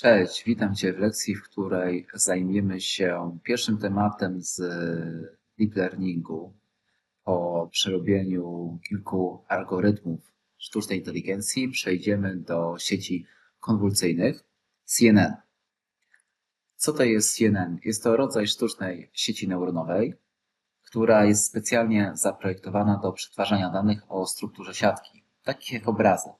Cześć, witam Cię w lekcji, w której zajmiemy się pierwszym tematem z deep learningu po przerobieniu kilku algorytmów sztucznej inteligencji. Przejdziemy do sieci konwulsyjnych CNN. Co to jest CNN? Jest to rodzaj sztucznej sieci neuronowej, która jest specjalnie zaprojektowana do przetwarzania danych o strukturze siatki, takich jak obrazy.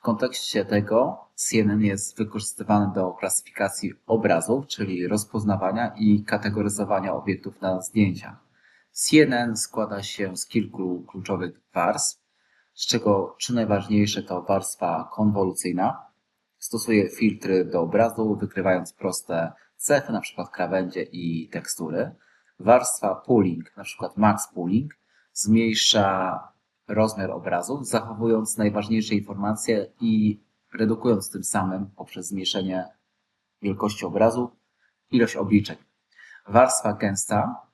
W kontekście tego CNN jest wykorzystywany do klasyfikacji obrazów, czyli rozpoznawania i kategoryzowania obiektów na zdjęciach. CNN składa się z kilku kluczowych warstw, z czego trzy najważniejsze to warstwa konwolucyjna. Stosuje filtry do obrazu, wykrywając proste cechy, np. krawędzie i tekstury. Warstwa pooling, np. max pooling, zmniejsza rozmiar obrazu, zachowując najważniejsze informacje i redukując tym samym poprzez zmniejszenie wielkości obrazu ilość obliczeń. Warstwa gęsta,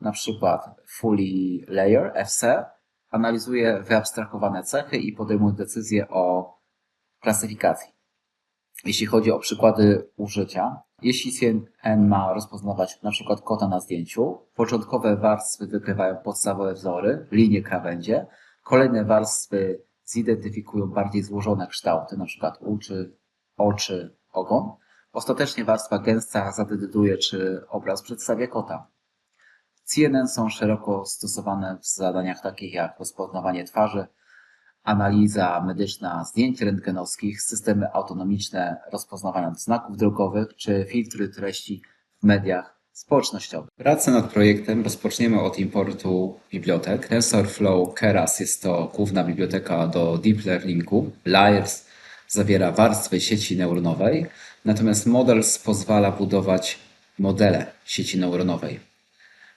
na przykład Fully Layer FC, analizuje wyabstrahowane cechy i podejmuje decyzje o klasyfikacji. Jeśli chodzi o przykłady użycia, jeśli CNN ma rozpoznawać na przykład kota na zdjęciu, początkowe warstwy wykrywają podstawowe wzory, linie, krawędzie, Kolejne warstwy zidentyfikują bardziej złożone kształty, np. uszy, oczy, ogon. Ostatecznie warstwa gęsta zadecyduje, czy obraz przedstawia kota. CNN są szeroko stosowane w zadaniach takich jak rozpoznawanie twarzy, analiza medyczna zdjęć rentgenowskich, systemy autonomiczne rozpoznawania znaków drogowych czy filtry treści w mediach społecznościowy. Pracę nad projektem rozpoczniemy od importu bibliotek. TensorFlow Keras jest to główna biblioteka do deep learningu. Layers zawiera warstwy sieci neuronowej, natomiast Models pozwala budować modele sieci neuronowej.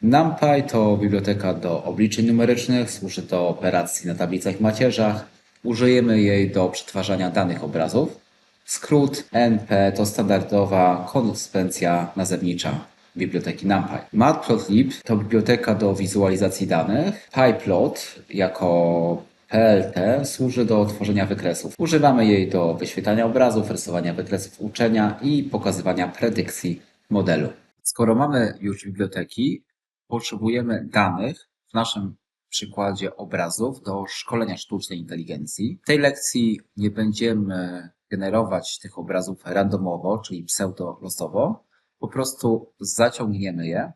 NumPy to biblioteka do obliczeń numerycznych, służy do operacji na tablicach macierzach. Użyjemy jej do przetwarzania danych obrazów. Skrót NP to standardowa konsekwencja nazewnicza biblioteki NumPy. Matplotlib to biblioteka do wizualizacji danych. PyPlot jako PLT służy do tworzenia wykresów. Używamy jej do wyświetlania obrazów, rysowania wykresów uczenia i pokazywania predykcji modelu. Skoro mamy już biblioteki, potrzebujemy danych, w naszym przykładzie obrazów, do szkolenia sztucznej inteligencji. W tej lekcji nie będziemy generować tych obrazów randomowo, czyli pseudo-losowo, po prostu zaciągniemy je,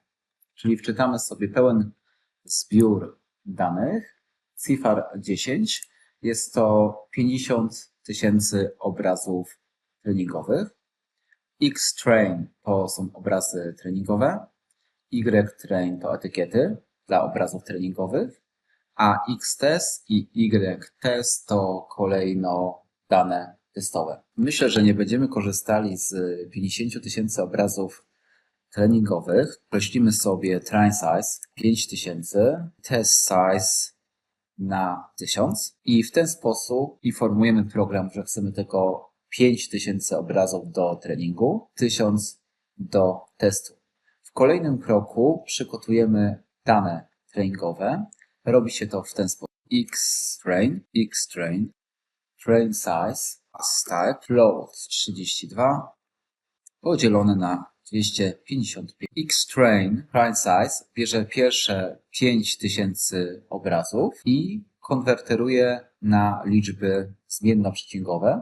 czyli wczytamy sobie pełen zbiór danych, CIFAR 10, jest to 50 tysięcy obrazów treningowych, X-Train to są obrazy treningowe, Y-Train to etykiety dla obrazów treningowych, a X-Test i Y-Test to kolejno dane testowe. Myślę, że nie będziemy korzystali z 50 tysięcy obrazów treningowych. Prościmy sobie train size 5000, test size na 1000 i w ten sposób informujemy program, że chcemy tylko 5000 obrazów do treningu, 1000 do testu. W kolejnym kroku przygotujemy dane treningowe. Robi się to w ten sposób. X-train, X-train, train size stack float 32 podzielone na 255. Xtrain prime size bierze pierwsze 5000 obrazów i konwerteruje na liczby zmiennoprzecinkowe.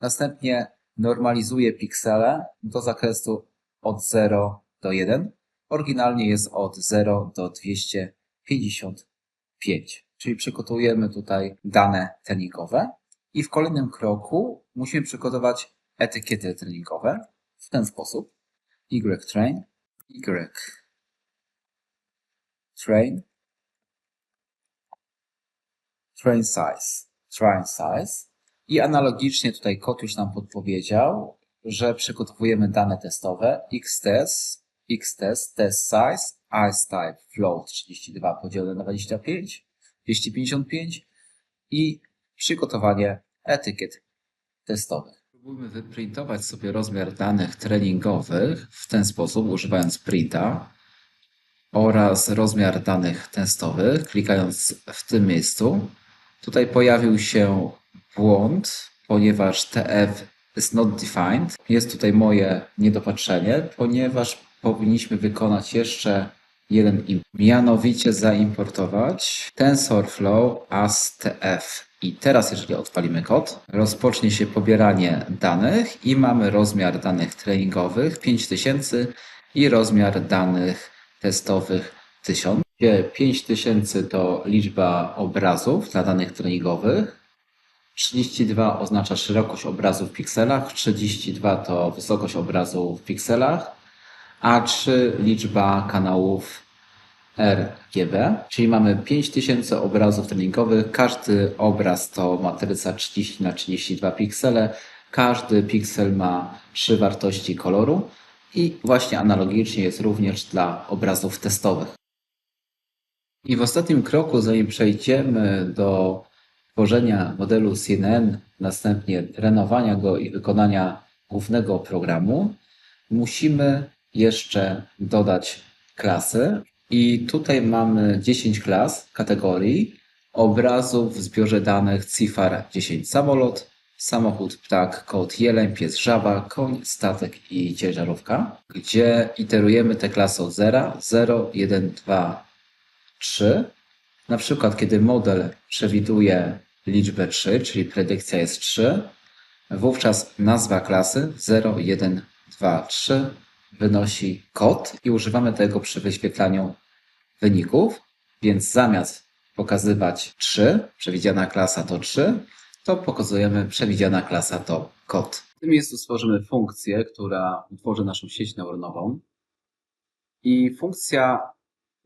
Następnie normalizuje piksele do zakresu od 0 do 1. Oryginalnie jest od 0 do 255. Czyli przygotujemy tutaj dane treningowe. I w kolejnym kroku musimy przygotować etykiety treningowe w ten sposób. Y-train, Y train, size, train size. I analogicznie tutaj kod już nam podpowiedział, że przygotowujemy dane testowe xtest, xtest, test size, iCe float 32 podzielone na 25, 255 i przygotowanie etykiet testowych. Spróbujmy wyprintować sobie rozmiar danych treningowych w ten sposób, używając printa oraz rozmiar danych testowych, klikając w tym miejscu. Tutaj pojawił się błąd, ponieważ TF is not defined. Jest tutaj moje niedopatrzenie, ponieważ powinniśmy wykonać jeszcze jeden import. Mianowicie zaimportować TensorFlow as TF. I teraz, jeżeli odpalimy kod, rozpocznie się pobieranie danych i mamy rozmiar danych treningowych 5000 i rozmiar danych testowych 1000. Gdzie 5000 to liczba obrazów dla danych treningowych, 32 oznacza szerokość obrazu w pikselach, 32 to wysokość obrazu w pikselach, a 3 liczba kanałów RGB, czyli mamy 5000 obrazów treningowych. Każdy obraz to matryca 30 na 32 piksele. Każdy piksel ma trzy wartości koloru i właśnie analogicznie jest również dla obrazów testowych. I w ostatnim kroku, zanim przejdziemy do tworzenia modelu CNN, następnie trenowania go i wykonania głównego programu, musimy jeszcze dodać klasy. I tutaj mamy 10 klas, kategorii obrazów w zbiorze danych CIFAR 10 samolot, samochód, ptak, kot, jeleń, pies, żaba, koń, statek i ciężarówka, gdzie iterujemy te klasy od 0, 0, 1, 2, 3. Na przykład, kiedy model przewiduje liczbę 3, czyli predykcja jest 3, wówczas nazwa klasy 0, 1, 2, 3 wynosi kod i używamy tego przy wyświetlaniu wyników, więc zamiast pokazywać 3, przewidziana klasa to 3, to pokazujemy przewidziana klasa to kod. W tym miejscu stworzymy funkcję, która utworzy naszą sieć neuronową i funkcja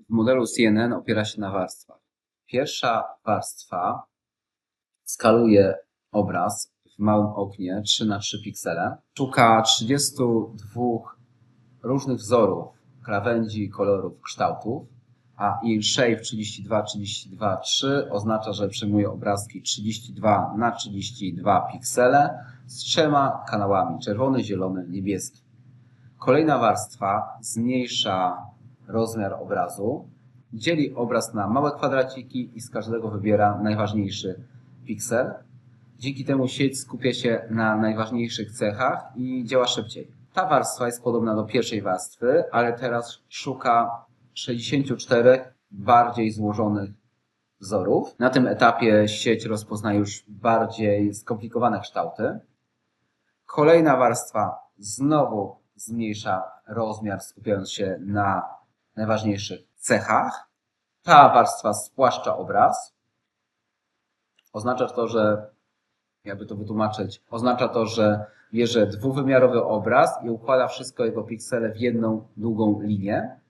w modelu CNN opiera się na warstwach. Pierwsza warstwa skaluje obraz w małym oknie 3 na 3 piksele. Szuka 32 różnych wzorów, krawędzi, kolorów, kształtów, a in shape 32, 32, 3 oznacza, że przyjmuje obrazki 32 na 32 piksele z trzema kanałami czerwony, zielony, niebieski. Kolejna warstwa zmniejsza rozmiar obrazu, dzieli obraz na małe kwadraciki i z każdego wybiera najważniejszy piksel. Dzięki temu sieć skupia się na najważniejszych cechach i działa szybciej. Ta warstwa jest podobna do pierwszej warstwy, ale teraz szuka 64 bardziej złożonych wzorów. Na tym etapie sieć rozpozna już bardziej skomplikowane kształty. Kolejna warstwa znowu zmniejsza rozmiar, skupiając się na najważniejszych cechach. Ta warstwa spłaszcza obraz. Oznacza to, że, jakby to wytłumaczyć, oznacza to, że bierze dwuwymiarowy obraz i układa wszystko jego piksele w jedną długą linię.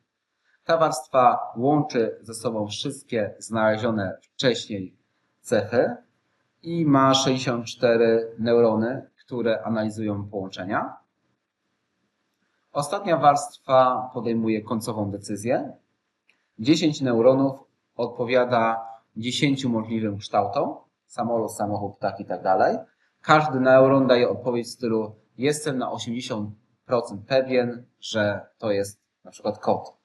Ta warstwa łączy ze sobą wszystkie znalezione wcześniej cechy i ma 64 neurony, które analizują połączenia. Ostatnia warstwa podejmuje końcową decyzję. 10 neuronów odpowiada 10 możliwym kształtom, samolot, samochód, ptak i tak dalej. Każdy neuron daje odpowiedź w stylu jestem na 80% pewien, że to jest na przykład kot.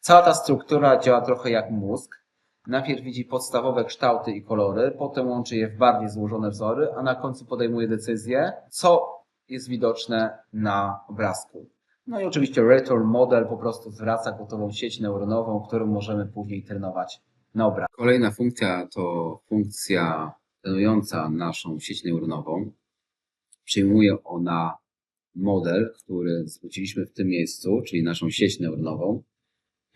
Cała ta struktura działa trochę jak mózg. Najpierw widzi podstawowe kształty i kolory, potem łączy je w bardziej złożone wzory, a na końcu podejmuje decyzję, co jest widoczne na obrazku. No i oczywiście Return Model po prostu zwraca gotową sieć neuronową, którą możemy później trenować na obraz. Kolejna funkcja to funkcja trenująca naszą sieć neuronową. Przyjmuje ona model, który zwróciliśmy w tym miejscu, czyli naszą sieć neuronową.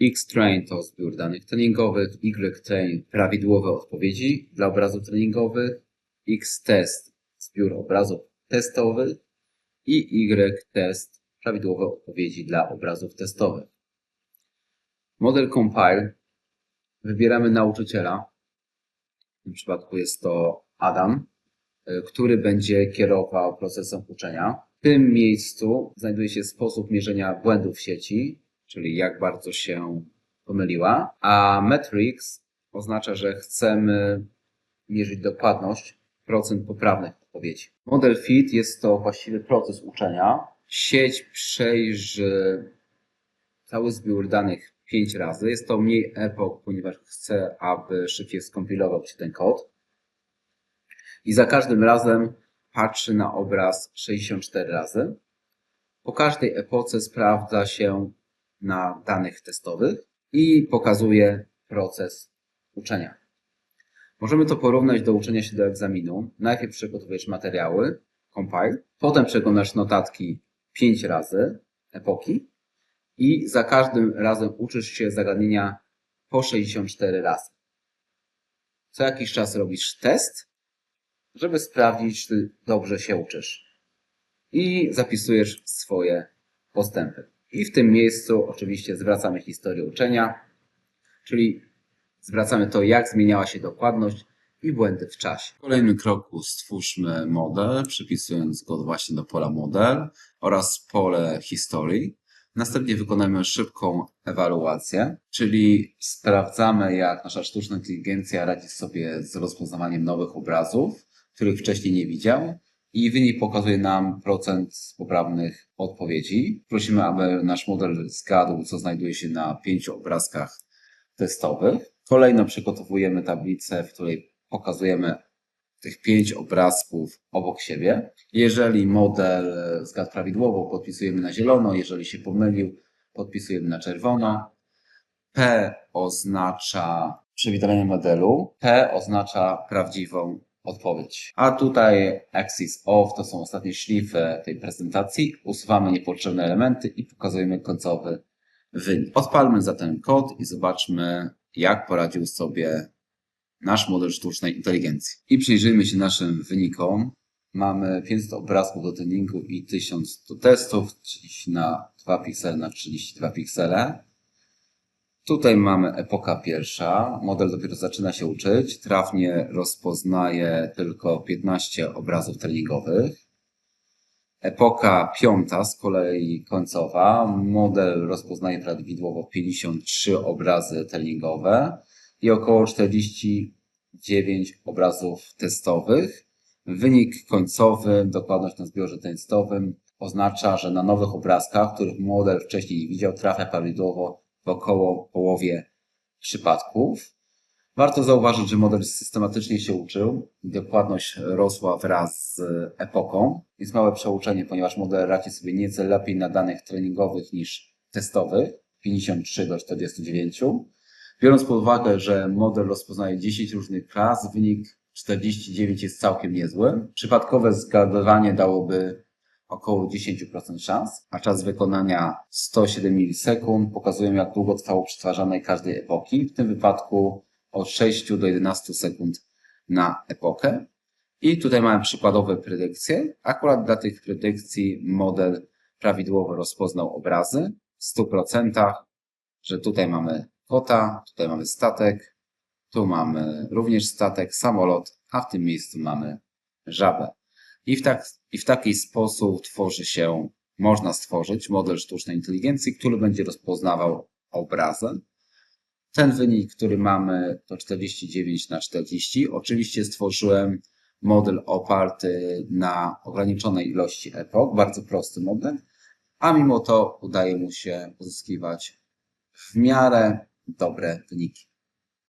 X-Train to zbiór danych treningowych, Y-Train prawidłowe odpowiedzi dla obrazów treningowych, X-Test zbiór obrazów testowych i Y-Test prawidłowe odpowiedzi dla obrazów testowych. Model Compile wybieramy nauczyciela. Tym przypadku jest to Adam, y, który będzie kierował procesem uczenia. W tym miejscu znajduje się sposób mierzenia błędów sieci, czyli jak bardzo się pomyliła, a metrics oznacza, że chcemy mierzyć dokładność procent poprawnych odpowiedzi. Model fit jest to właściwy proces uczenia. Sieć przejrzy cały zbiór danych pięć razy. Jest to mniej epok, ponieważ chcę, aby szybciej skompilował się ten kod. I za każdym razem patrzy na obraz 64 razy. Po każdej epoce sprawdza się na danych testowych i pokazuje proces uczenia. Możemy to porównać do uczenia się do egzaminu. Najpierw przygotowujesz materiały, compile, potem przeglądasz notatki 5 razy, epoki i za każdym razem uczysz się zagadnienia po 64 razy. Co jakiś czas robisz test, żeby sprawdzić, czy dobrze się uczysz. I zapisujesz swoje postępy. I w tym miejscu oczywiście zwracamy historię uczenia, czyli zwracamy to, jak zmieniała się dokładność i błędy w czasie. W kolejnym kroku stwórzmy model, przypisując go właśnie do pola model oraz pole historii. Następnie wykonamy szybką ewaluację, czyli sprawdzamy, jak nasza sztuczna inteligencja radzi sobie z rozpoznawaniem nowych obrazów, których wcześniej nie widział. I wynik pokazuje nam procent poprawnych odpowiedzi. Prosimy, aby nasz model zgadł, co znajduje się na pięciu obrazkach testowych. Kolejno przygotowujemy tablicę, w której pokazujemy tych pięć obrazków obok siebie. Jeżeli model zgadł prawidłowo, podpisujemy na zielono. Jeżeli się pomylił, podpisujemy na czerwono. P oznacza przywitanie modelu. P oznacza prawdziwą odpowiedź. A tutaj axis off to są ostatnie szlify tej prezentacji. Usuwamy niepotrzebne elementy i pokazujemy końcowy wynik. Odpalmy zatem kod i zobaczmy, jak poradził sobie nasz model sztucznej inteligencji. I przyjrzyjmy się naszym wynikom. Mamy 500 obrazków do tuningu i 1000 do testów, 30 na 2 piksele na 32 piksele. Tutaj mamy epoka pierwsza. Model dopiero zaczyna się uczyć. Trafnie rozpoznaje tylko 15 obrazów treningowych. Epoka piąta, z kolei końcowa. Model rozpoznaje prawidłowo 53 obrazy treningowe i około 49 obrazów testowych. Wynik końcowy, dokładność na zbiorze testowym oznacza, że na nowych obrazkach, których model wcześniej nie widział, trafia prawidłowo w około połowie przypadków. Warto zauważyć, że model systematycznie się uczył dokładność rosła wraz z epoką. Jest małe przeuczenie, ponieważ model radzi sobie nieco lepiej na danych treningowych niż testowych, 53 do 49. Biorąc pod uwagę, że model rozpoznaje 10 różnych klas, wynik 49 jest całkiem niezły. Przypadkowe zgadywanie dałoby około 10% szans, a czas wykonania 107 milisekund pokazują, jak długo trwało przetwarzanie każdej epoki. W tym wypadku od 6 do 11 sekund na epokę. I tutaj mamy przykładowe predykcje. Akurat dla tych predykcji model prawidłowo rozpoznał obrazy w 100%, że tutaj mamy kota, tutaj mamy statek, tu mamy również statek, samolot, a w tym miejscu mamy żabę. I w, tak, I w taki sposób tworzy się, można stworzyć model sztucznej inteligencji, który będzie rozpoznawał obrazy. Ten wynik, który mamy, to 49 na 40. Oczywiście stworzyłem model oparty na ograniczonej ilości epok, bardzo prosty model, a mimo to udaje mu się uzyskiwać w miarę dobre wyniki.